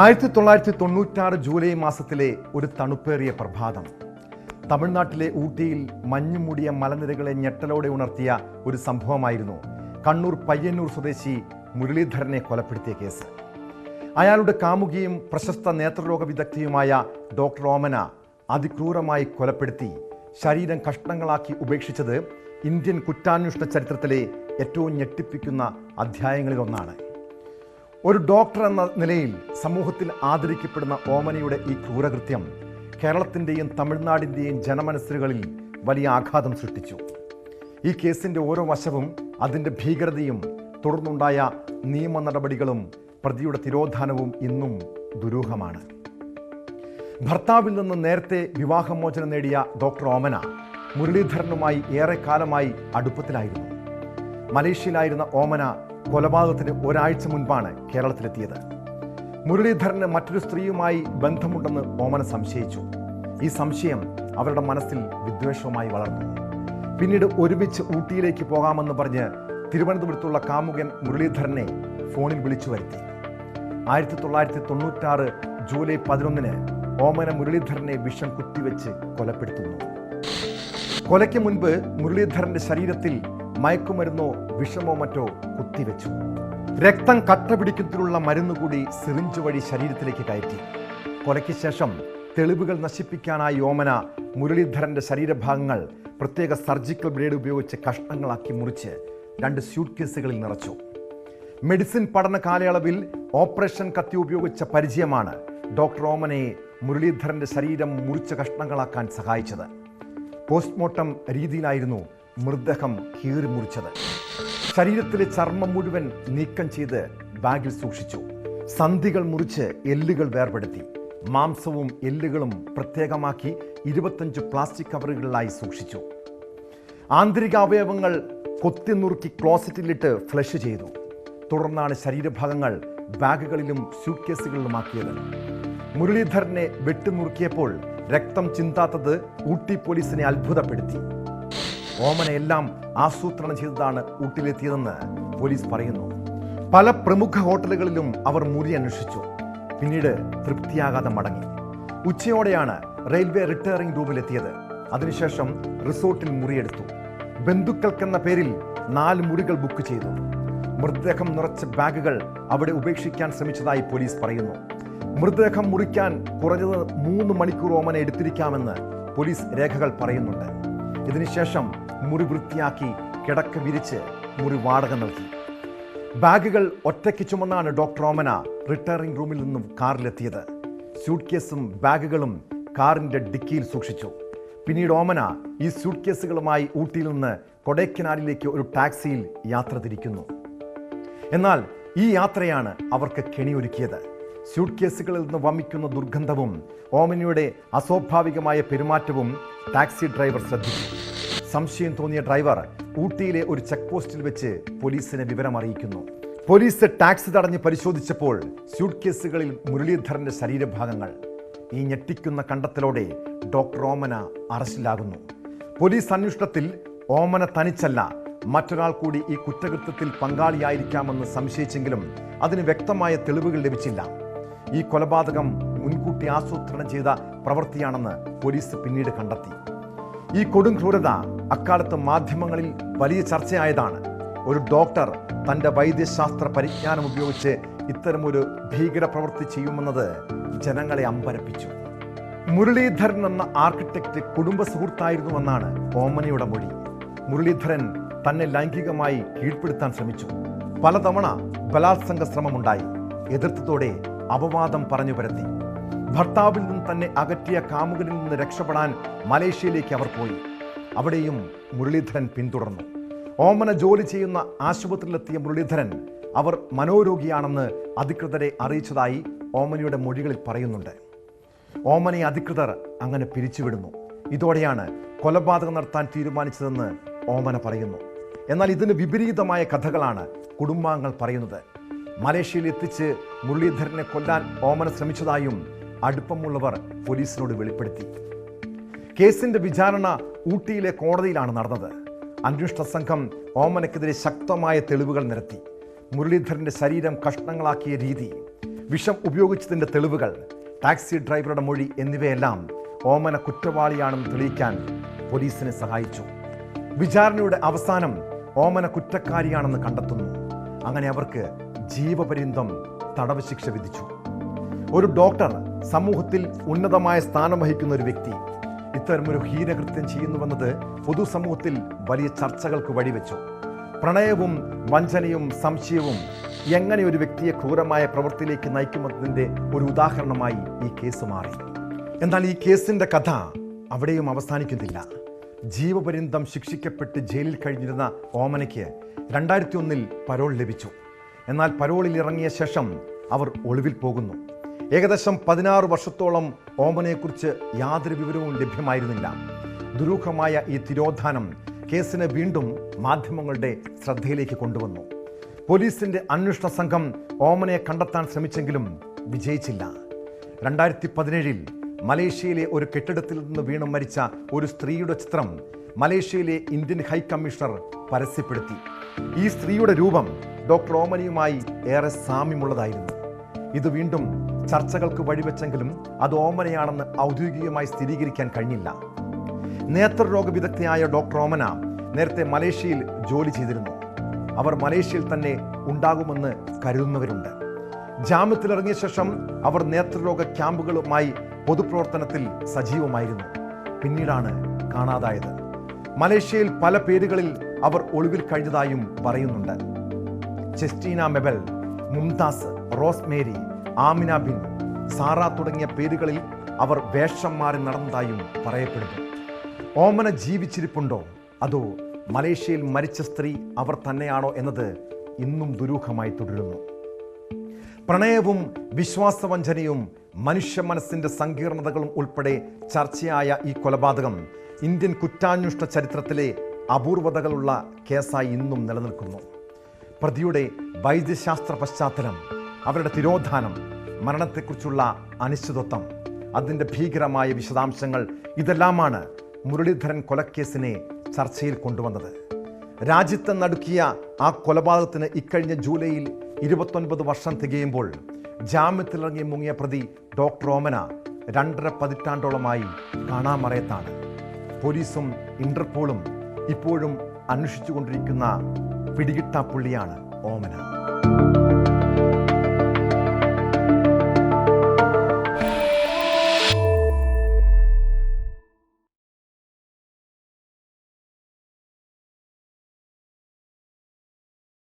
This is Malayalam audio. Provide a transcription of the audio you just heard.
ആയിരത്തി തൊള്ളായിരത്തി തൊണ്ണൂറ്റാറ് ജൂലൈ മാസത്തിലെ ഒരു തണുപ്പേറിയ പ്രഭാതം. തമിഴ്നാട്ടിലെ ഊട്ടിയിൽ മഞ്ഞുമൂടിയ മലനിരകളെ ഞെട്ടലോടെ ഉണർത്തിയ ഒരു സംഭവമായിരുന്നു കണ്ണൂർ പയ്യന്നൂർ സ്വദേശി മുരളീധരനെ കൊലപ്പെടുത്തിയ കേസ്. അയാളുടെ കാമുകിയും പ്രശസ്ത നേത്രരോഗ വിദഗ്ധയുമായ ഡോക്ടർ ഓമന അതിക്രൂരമായി കൊലപ്പെടുത്തി ശരീരം കഷ്ണങ്ങളാക്കി ഉപേക്ഷിച്ചത് ഇന്ത്യൻ കുറ്റാന്വേഷണ ചരിത്രത്തിലെ ഏറ്റവും ഞെട്ടിപ്പിക്കുന്ന അധ്യായങ്ങളിലൊന്നാണ്. ഒരു ഡോക്ടർ എന്ന നിലയിൽ സമൂഹത്തിൽ ആദരിക്കപ്പെടുന്ന ഓമനയുടെ ഈ ക്രൂരകൃത്യം കേരളത്തിന്റെയും തമിഴ്നാടിന്റെയും ജനമനസ്സുകളിൽ വലിയ ആഘാതം സൃഷ്ടിച്ചു. ഈ കേസിന്റെ ഓരോ വശവും അതിന്റെ ഭീകരതയും തുടർന്നുണ്ടായ നിയമ നടപടികളും പ്രതിയുടെ തിരോധാനവും ഇന്നും ദുരൂഹമാണ്. ഭർത്താവിൽ നിന്ന് നേരത്തെ വിവാഹമോചനം നേടിയ ഡോക്ടർ ഓമന മുരളീധരനുമായി ഏറെക്കാലമായി അടുപ്പത്തിലായിരുന്നു. മലേഷ്യയിലായിരുന്ന ഓമന കൊലപാതകത്തിന് ഒരാഴ്ച മുൻപാണ് കേരളത്തിലെത്തിയത്. മുരളീധരന് മറ്റൊരു സ്ത്രീയുമായി ബന്ധമുണ്ടെന്ന് ഓമന സംശയിച്ചു. ഈ സംശയം അവരുടെ മനസ്സിൽ വിദ്വേഷവുമായി വളർന്നു. പിന്നീട് ഒരുമിച്ച് ഊട്ടിയിലേക്ക് പോകാമെന്ന് പറഞ്ഞ് തിരുവനന്തപുരത്തുള്ള കാമുകൻ മുരളീധരനെ ഫോണിൽ വിളിച്ചു വരുത്തി. ആയിരത്തി തൊള്ളായിരത്തി തൊണ്ണൂറ്റാറ് ജൂലൈ പതിനൊന്നിന് ഓമന മുരളീധരനെ വിഷം കുത്തിവെച്ച് കൊലപ്പെടുത്തുന്നു. കൊലയ്ക്ക് മുൻപ് മുരളീധരന്റെ ശരീരത്തിൽ മയക്കുമരുന്നോ വിഷമോ മറ്റോ കുത്തിവെച്ചു. രക്തം കട്ട പിടിക്കുന്നതിനുള്ള മരുന്ന് കൂടി സിറിഞ്ച് വഴി ശരീരത്തിലേക്ക് കയറ്റി. കൊലയ്ക്ക് ശേഷം തെളിവുകൾ നശിപ്പിക്കാനായി ഓമന മുരളീധരന്റെ ശരീരഭാഗങ്ങൾ പ്രത്യേക സർജിക്കൽ ബ്ലേഡ് ഉപയോഗിച്ച് കഷ്ണങ്ങളാക്കി മുറിച്ച് രണ്ട് സ്യൂട്ട് കേസുകളിൽ നിറച്ചു. മെഡിസിൻ പഠന കാലയളവിൽ ഓപ്പറേഷൻ കത്തി ഉപയോഗിച്ച പരിചയമാണ് ഡോക്ടർ ഓമനയെ മുരളീധരന്റെ ശരീരം മുറിച്ച കഷ്ണങ്ങളാക്കാൻ സഹായിച്ചത്. പോസ്റ്റ്മോർട്ടം രീതിയിലായിരുന്നു മൃതദേഹം കീറി മുറിച്ചത് ശരീരത്തിലെ ചർമ്മം മുഴുവൻ നീക്കം ചെയ്ത് ബാഗിൽ സൂക്ഷിച്ചു. സന്ധികൾ മുറിച്ച് എല്ലുകൾ വേർപെടുത്തി. മാംസവും എല്ലുകളും പ്രത്യേകമാക്കി ഇരുപത്തഞ്ച് പ്ലാസ്റ്റിക് കവറുകളിലായി സൂക്ഷിച്ചു. ആന്തരിക അവയവങ്ങൾ കൊത്തി നുറുക്കി ക്ലോസറ്റിലിട്ട് ഫ്ലഷ് ചെയ്തു. തുടർന്നാണ് ശരീരഭാഗങ്ങൾ ബാഗുകളിലും സ്യൂട്ട് കേസുകളിലുമാക്കിയത് മുരളീധരനെ വെട്ടിനുറുക്കിയപ്പോൾ രക്തം ചിന്താത്തത് ഊട്ടി പോലീസിനെ അത്ഭുതപ്പെടുത്തി. ഓമനയെല്ലാം ആസൂത്രണം ചെയ്തതാണ് ഊട്ടിലെത്തിയതെന്ന് പോലീസ് പറയുന്നു. പല പ്രമുഖ ഹോട്ടലുകളിലും അവർ മുറി അന്വേഷിച്ചു. പിന്നീട് തൃപ്തിയാകാതെ മടങ്ങി. ഉച്ചയോടെയാണ് റെയിൽവേ റിട്ടയറിംഗ് റൂമിലെത്തിയത് അതിനുശേഷം റിസോർട്ടിൽ മുറിയെടുത്തു. ബന്ധുക്കൾക്കെന്ന പേരിൽ നാല് മുറികൾ ബുക്ക് ചെയ്തു. മൃതദേഹം നിറച്ച ബാഗുകൾ അവിടെ ഉപേക്ഷിക്കാൻ ശ്രമിച്ചതായി പോലീസ് പറയുന്നു. മൃതദേഹം മുറിക്കാൻ കുറഞ്ഞത് മൂന്ന് മണിക്കൂർ ഓമന എടുത്തിരിക്കാമെന്ന് പോലീസ് രേഖകൾ പറയുന്നുണ്ട്. ഇതിനുശേഷം മുറി വൃത്തിയാക്കി കിടക്ക വിരിച്ച് മുറി വാടക നൽകി. ബാഗുകൾ ഒറ്റയ്ക്ക് ചുമന്നാണ് ഡോക്ടർ ഓമന റിട്ടയറിംഗ് റൂമിൽ നിന്നും കാറിലെത്തിയത്. സ്യൂട്ട് കേസും ബാഗുകളും കാറിന്റെ ഡിക്കിയിൽ സൂക്ഷിച്ചു. പിന്നീട് ഓമന ഈ സ്യൂട്ട് കേസുകളുമായി ഊട്ടിയിൽ നിന്ന് കൊടൈക്കനാലിലേക്ക് ഒരു ടാക്സിയിൽ യാത്ര തിരിക്കുന്നു. എന്നാൽ ഈ യാത്രയാണ് അവർക്ക് കെണിയൊരുക്കിയത്. സ്യൂട്ട് കേസുകളിൽ നിന്ന് വമിക്കുന്ന ദുർഗന്ധവും ഓമനയുടെ അസ്വാഭാവികമായ പെരുമാറ്റവും ടാക്സി ഡ്രൈവർ ശ്രദ്ധിച്ചു സംശയം തോന്നിയ ഡ്രൈവർ ഊട്ടിയിലെ ഒരു ചെക്ക് പോസ്റ്റിൽ വെച്ച് പോലീസിനെ വിവരം അറിയിക്കുന്നു പോലീസ് ടാക്സി തടഞ്ഞ് പരിശോധിച്ചപ്പോൾ സ്യൂട്ട് കേസുകളിൽ മുരളീധരന്റെ ശരീരഭാഗങ്ങൾ. ഈ ഞെട്ടിക്കുന്ന കണ്ടെത്തലോടെ ഡോക്ടർ ഓമന അറസ്റ്റിലാകുന്നു. പോലീസ് അന്വേഷണത്തിൽ ഓമന തനിച്ചല്ല മറ്റൊരാൾ കൂടി ഈ കുറ്റകൃത്യത്തിൽ പങ്കാളിയായിരിക്കാമെന്ന് സംശയിച്ചെങ്കിലും അതിന് വ്യക്തമായ തെളിവുകൾ ലഭിച്ചില്ല. ഈ കൊലപാതകം മുൻകൂട്ടി ആസൂത്രണം ചെയ്ത പ്രവൃത്തിയാണെന്ന് പോലീസ് പിന്നീട് കണ്ടെത്തി. ഈ കൊടും ക്രൂരത അക്കാലത്ത് മാധ്യമങ്ങളിൽ വലിയ ചർച്ചയായതാണ്. ഒരു ഡോക്ടർ തന്റെ വൈദ്യശാസ്ത്ര പരിജ്ഞാനം ഉപയോഗിച്ച് ഇത്തരമൊരു ഭീകര പ്രവൃത്തി ചെയ്യുമെന്നത് ജനങ്ങളെ അമ്പരപ്പിച്ചു. മുരളീധരൻ എന്ന ആർക്കിടെക്റ്റ് കുടുംബ സുഹൃത്തായിരുന്നുവെന്നാണ് ഓമനയുടെ മൊഴി. മുരളീധരൻ തന്നെ ലൈംഗികമായി കീഴ്പ്പെടുത്താൻ ശ്രമിച്ചു. പലതവണ ബലാത്സംഗ ശ്രമമുണ്ടായി. എതിർത്തതോടെ അപവാദം പറഞ്ഞു പരത്തി. ഭർത്താവിൽ നിന്നും തന്നെ അകറ്റിയ കാമുകനിൽ നിന്ന് രക്ഷപ്പെടാൻ മലേഷ്യയിലേക്ക് അവർ പോയി. അവിടെയും മുരളീധരൻ പിന്തുടർന്നു. ഓമന ജോലി ചെയ്യുന്ന ആശുപത്രിയിലെത്തിയ മുരളീധരൻ അവർ മനോരോഗിയാണെന്ന് അധികൃതരെ അറിയിച്ചതായി ഓമനയുടെ മൊഴികളിൽ പറയുന്നുണ്ട്. ഓമനെ അധികൃതർ അങ്ങനെ പിരിച്ചുവിടുന്നു. ഇതോടെയാണ് കൊലപാതകം നടത്താൻ തീരുമാനിച്ചതെന്ന് ഓമന പറയുന്നു. എന്നാൽ ഇതിന് വിപരീതമായ കഥകളാണ് കുടുംബാംഗങ്ങൾ പറയുന്നത്. മലേഷ്യയിൽ എത്തിച്ച് മുരളീധരനെ കൊല്ലാൻ ഓമന ശ്രമിച്ചതായും അടുപ്പമുള്ളവർ പോലീസിനോട് വെളിപ്പെടുത്തി. കേസിന്റെ വിചാരണ ഊട്ടിയിലെ കോടതിയിലാണ് നടന്നത്. അന്വേഷണ സംഘം ഓമനക്കെതിരെ ശക്തമായ തെളിവുകൾ നിരത്തി. മുരളീധരന്റെ ശരീരം കഷ്ണങ്ങളാക്കിയ രീതി വിഷം ഉപയോഗിച്ചതിന്റെ തെളിവുകൾ ടാക്സി ഡ്രൈവറുടെ മൊഴി എന്നിവയെല്ലാം ഓമന കുറ്റവാളിയാണെന്ന് തെളിയിക്കാൻ പോലീസിനെ സഹായിച്ചു. വിചാരണയുടെ അവസാനം ഓമന കുറ്റക്കാരിയാണെന്ന് കണ്ടെത്തുന്നു. അങ്ങനെ അവർക്ക് ജീവപര്യന്തം തടവ് ശിക്ഷ വിധിച്ചു. ഒരു ഡോക്ടർ സമൂഹത്തിൽ ഉന്നതമായ സ്ഥാനം വഹിക്കുന്ന ഒരു വ്യക്തി ഇത്തരമൊരു ഹീനകൃത്യം ചെയ്യുന്നുവെന്നത് പൊതുസമൂഹത്തിൽ വലിയ ചർച്ചകൾക്ക് വഴിവെച്ചു. പ്രണയവും വഞ്ചനയും സംശയവും എങ്ങനെ ഒരു വ്യക്തിയെ ക്രൂരമായ പ്രവൃത്തിയിലേക്ക് നയിക്കുമെന്നതിന്റെ ഒരു ഉദാഹരണമായി ഈ കേസ് മാറി. എന്നാൽ ഈ കേസിന്റെ കഥ അവിടെയും അവസാനിക്കുന്നില്ല. ജീവപര്യന്തം ശിക്ഷിക്കപ്പെട്ട് ജയിലിൽ കഴിഞ്ഞിരുന്ന ഓമനയ്ക്ക് രണ്ടായിരത്തി ഒന്നിൽ പരോൾ ലഭിച്ചു. എന്നാൽ പരോളിൽ ഇറങ്ങിയ ശേഷം അവർ ഒളിവിൽ പോകുന്നു. ഏകദേശം പതിനാറ് വർഷത്തോളം ഓമനെക്കുറിച്ച് യാതൊരു വിവരവും ലഭ്യമായിരുന്നില്ല. ദുരൂഹമായ ഈ തിരോധാനം കേസിനെ വീണ്ടും മാധ്യമങ്ങളുടെ ശ്രദ്ധയിലേക്ക് കൊണ്ടുവന്നു. പോലീസിന്റെ അന്വേഷണ സംഘം ഓമനെ കണ്ടെത്താൻ ശ്രമിച്ചെങ്കിലും വിജയിച്ചില്ല. രണ്ടായിരത്തി പതിനേഴിൽ മലേഷ്യയിലെ ഒരു കെട്ടിടത്തിൽ നിന്ന് വീണ് മരിച്ച ഒരു സ്ത്രീയുടെ ചിത്രം മലേഷ്യയിലെ ഇന്ത്യൻ ഹൈക്കമ്മീഷണർ പരസ്യപ്പെടുത്തി. ഈ സ്ത്രീയുടെ രൂപം ഡോക്ടർ ഓമനിയുമായി ഏറെ സാമ്യമുള്ളതായിരുന്നു. ഇത് വീണ്ടും ചർച്ചകൾക്ക് വഴിവെച്ചെങ്കിലും അത് ഓമനയാണെന്ന് ഔദ്യോഗികമായി സ്ഥിരീകരിക്കാൻ കഴിഞ്ഞില്ല. നേത്രരോഗ വിദഗ്ധയായ ഡോക്ടർ ഓമന നേരത്തെ മലേഷ്യയിൽ ജോലി ചെയ്തിരുന്നു. അവർ മലേഷ്യയിൽ തന്നെ ഉണ്ടാകുമെന്ന് കരുതുന്നവരുണ്ട്. ജാമ്യത്തിലിറങ്ങിയ ശേഷം അവർ നേത്രരോഗ ക്യാമ്പുകളുമായി പൊതുപ്രവർത്തനത്തിൽ സജീവമായിരുന്നു. പിന്നീടാണ് കാണാതായത്. മലേഷ്യയിൽ പല പേരുകളിൽ അവർ ഒളിവിൽ കഴിഞ്ഞതായും പറയുന്നുണ്ട്. ചെസ്റ്റീന മെബൽ Mumtaz Rosemary Amina bin Sara തുടങ്ങിയ പേരുകളിൽ അവർ വേഷം മാറി നടന്നതായും പറയപ്പെടുന്നു. ഓമന ജീവിച്ചിരിപ്പുണ്ടോ? അതോ മലേഷ്യയിൽ മരിച്ച സ്ത്രീ അവർ തന്നെയാണോ എന്നത് ഇന്നും ദുരൂഹമായി തുടരുന്നു. പ്രണയവും വിശ്വാസവഞ്ചനയും മനുഷ്യ മനസ്സിന്റെ സങ്കീർണതകളും ഉൾപ്പെടെ ചർച്ചയായ ഈ കൊലപാതകം ഇന്ത്യൻ കുറ്റാന്വേഷണ ചരിത്രത്തിലെ അപൂർവതകളുള്ള കേസായി ഇന്നും നിലനിൽക്കുന്നു. പ്രതിയുടെ വൈദ്യശാസ്ത്ര പശ്ചാത്തലം അവരുടെ തിരോധാനം മരണത്തെക്കുറിച്ചുള്ള അനിശ്ചിതത്വം അതിന്റെ ഭീകരമായ വിശദാംശങ്ങൾ ഇതെല്ലാമാണ് മുരളീധരൻ കൊലക്കേസിനെ ചർച്ചയിൽ കൊണ്ടുവന്നത്. രാജ്യത്തെ നടുക്കിയ ആ കൊലപാതകത്തിന് ഇക്കഴിഞ്ഞ ജൂലൈയിൽ ഇരുപത്തൊൻപത് വർഷം തികയുമ്പോൾ ജാമ്യത്തിലിറങ്ങി മുങ്ങിയ പ്രതി ഡോക്ടർ ഓമന രണ്ടര പതിറ്റാണ്ടോളമായി കാണാമറയത്താണ്. പോലീസും ഇന്റർപോളും ഇപ്പോഴും അന്വേഷിച്ചുകൊണ്ടിരിക്കുന്ന പിടികിട്ടാപ്പുള്ളിയാണ് ഓമന.